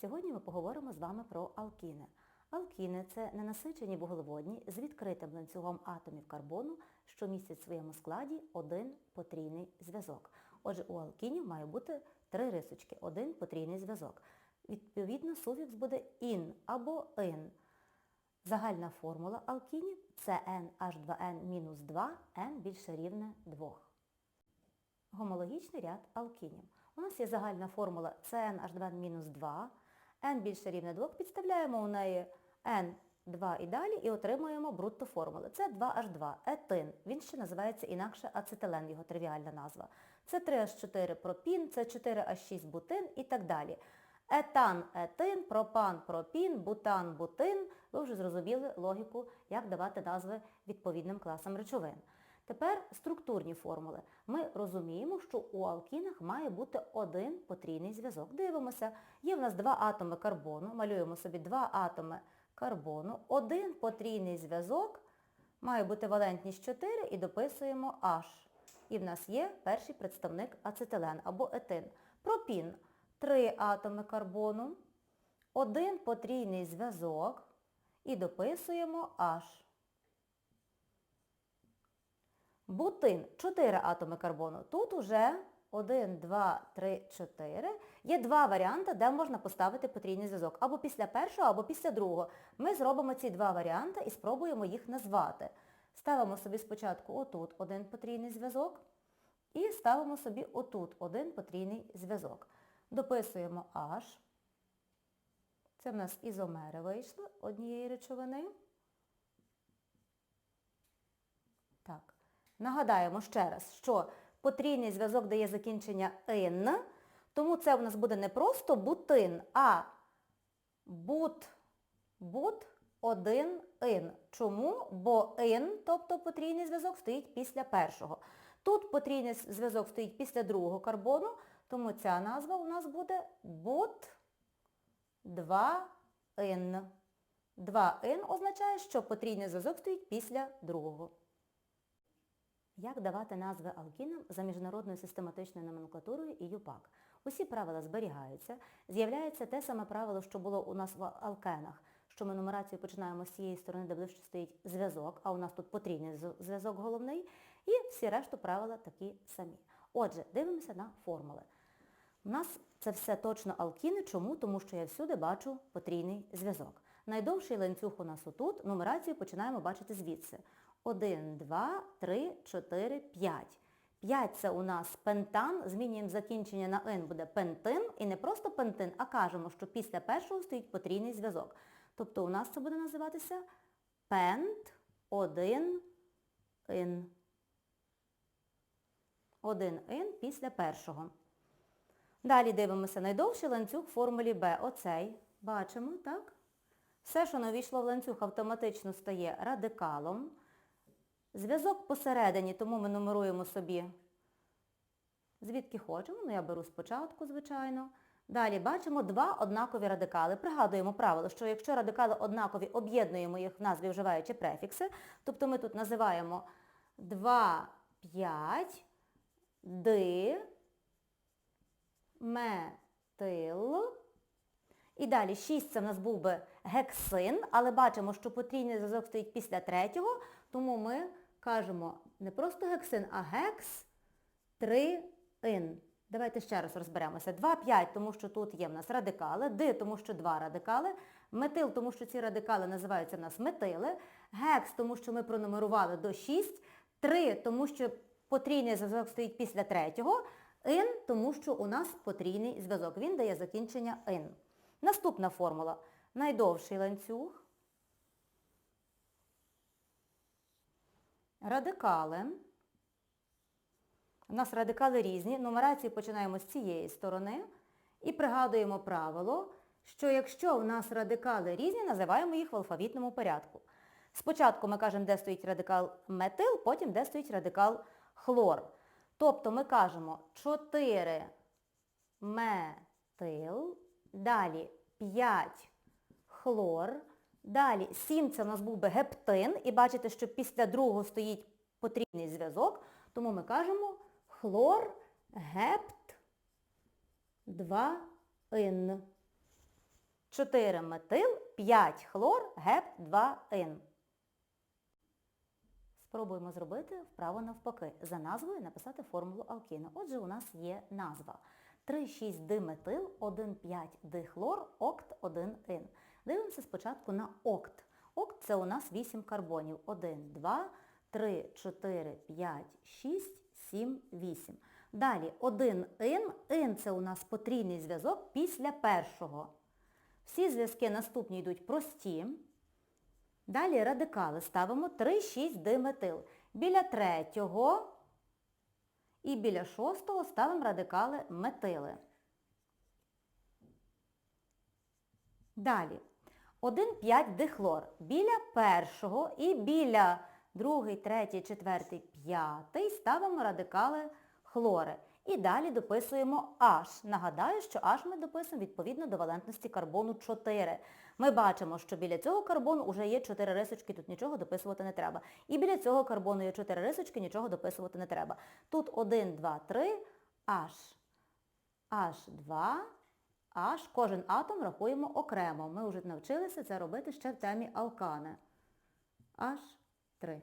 Сьогодні ми поговоримо з вами про алкіни. Алкіни – це ненасичені вуглеводні з відкритим ланцюгом атомів карбону, що містять в своєму складі один потрійний зв'язок. Отже, у алкінів має бути три рисочки, один потрійний зв'язок. Відповідно, суфікс буде ін або ин. Загальна формула алкінів – CnH2n-2, n більше рівне 2. Гомологічний ряд алкінів. У нас є загальна формула CnH2n-2, n більше рівне 2, підставляємо у неї n2 і далі і отримуємо брутто формули. Це 2H2, етин, він ще називається інакше ацетилен, його тривіальна назва. Це 3H4 пропін, це 4H6 бутин і так далі. Етан, етин, пропан, пропін, бутан, бутин. Ви вже зрозуміли логіку, як давати назви відповідним класам речовин. Тепер структурні формули. Ми розуміємо, що у алкінах має бути один потрійний зв'язок. Дивимося, є в нас два атоми карбону, малюємо собі два атоми карбону, один потрійний зв'язок, має бути валентність 4 і дописуємо H. І в нас є перший представник ацетилен або етин. Пропін. Три атоми карбону, один потрійний зв'язок і дописуємо H. Бутин. 4 атоми карбону. Тут уже 1, 2, 3, 4. Є два варіанти, де можна поставити потрійний зв'язок. Або після першого, або після другого. Ми зробимо ці два варіанти і спробуємо їх назвати. Ставимо собі спочатку отут один потрійний зв'язок і ставимо собі отут один потрійний зв'язок. Дописуємо H. Це в нас ізомери вийшли однієї речовини. Так. Нагадаємо ще раз, що потрійний зв'язок дає закінчення ин, тому це у нас буде не просто бутин, а бут, бут, один ин. Чому? Бо ин, тобто потрійний зв'язок, стоїть після першого. Тут потрійний зв'язок стоїть після другого карбону, тому ця назва у нас буде бут 2 ин. 2 ин означає, що потрійний зв'язок стоїть після другого. Як давати назви алкінам за міжнародною систематичною номенклатурою і ЮПАК? Усі правила зберігаються. З'являється те саме правило, що було у нас в алкенах, що ми нумерацію починаємо з цієї сторони, де ближче стоїть зв'язок, а у нас тут потрійний зв'язок головний, і всі решту правила такі самі. Отже, дивимося на формули. У нас це все точно алкіни. Чому? Тому що я всюди бачу потрійний зв'язок. Найдовший ланцюг у нас отут, нумерацію починаємо бачити звідси. 1, 2, 3, 4, 5. 5 це у нас пентан, змінюємо закінчення на ин, буде пентин. І не просто пентин, а кажемо, що після першого стоїть потрійний зв'язок. Тобто у нас це буде називатися пент 1 ин. 1 ин після першого. Далі дивимося найдовший ланцюг в формулі Б. Оцей. Бачимо, так? Все, що не увійшло в ланцюг, автоматично стає радикалом. Зв'язок посередині, тому ми нумеруємо собі звідки хочемо. Ну, я беру спочатку, звичайно. Далі бачимо два однакові радикали. Пригадуємо правило, що якщо радикали однакові, об'єднуємо їх в назві, вживаючи префікси. Тобто ми тут називаємо 2, 5, ди, метил. І далі 6 це в нас був би гексин, але бачимо, що потрійний зв'язок стоїть після третього, тому ми кажемо не просто гексин, а гекс 3 ин. Давайте ще раз розберемося. 2, 5, тому що тут є в нас радикали, ди, тому що два радикали, метил, тому що ці радикали називаються в нас метили, гекс, тому що ми пронумерували до 6, 3, тому що потрійний зв'язок стоїть після третього, ин, тому що у нас потрійний зв'язок. Він дає закінчення ин. Наступна формула. Найдовший ланцюг. Радикали. У нас радикали різні. Нумерацію починаємо з цієї сторони. І пригадуємо правило, що якщо у нас радикали різні, називаємо їх в алфавітному порядку. Спочатку ми кажемо, де стоїть радикал метил, потім де стоїть радикал хлор. Тобто ми кажемо 4 метил, далі 5 хлор, далі 7 це у нас був би гептин, і бачите, що після другого стоїть потрібний зв'язок, тому ми кажемо хлор, гепт, 2 ин. 4 метил, 5 хлор, геп, 2 ин. Спробуємо зробити вправо навпаки. За назвою написати формулу алкіну. Отже, у нас є назва. 3,6 диметил, 1,5 дихлор, окт, 1 ин. Дивимося спочатку на окт. Окт це у нас 8 карбонів. 1, 2, 3, 4, 5, 6, 7, 8. Далі 1 ин. Ин це у нас потрійний зв'язок після першого. Всі зв'язки наступні йдуть прості. Далі радикали ставимо 3,6 диметил. Біля третього і біля шостого ставимо радикали метили. Далі 1,5 дихлор. Біля першого і біля другий, третій, четвертий, п'ятий ставимо радикали хлори. І далі дописуємо H. Нагадаю, що H ми дописуємо відповідно до валентності карбону 4. Ми бачимо, що біля цього карбону вже є 4 рисочки, тут нічого дописувати не треба. І біля цього карбону є 4 рисочки, нічого дописувати не треба. Тут 1, 2, 3, H. H2, H. Кожен атом рахуємо окремо. Ми вже навчилися це робити ще в темі алкани. H3.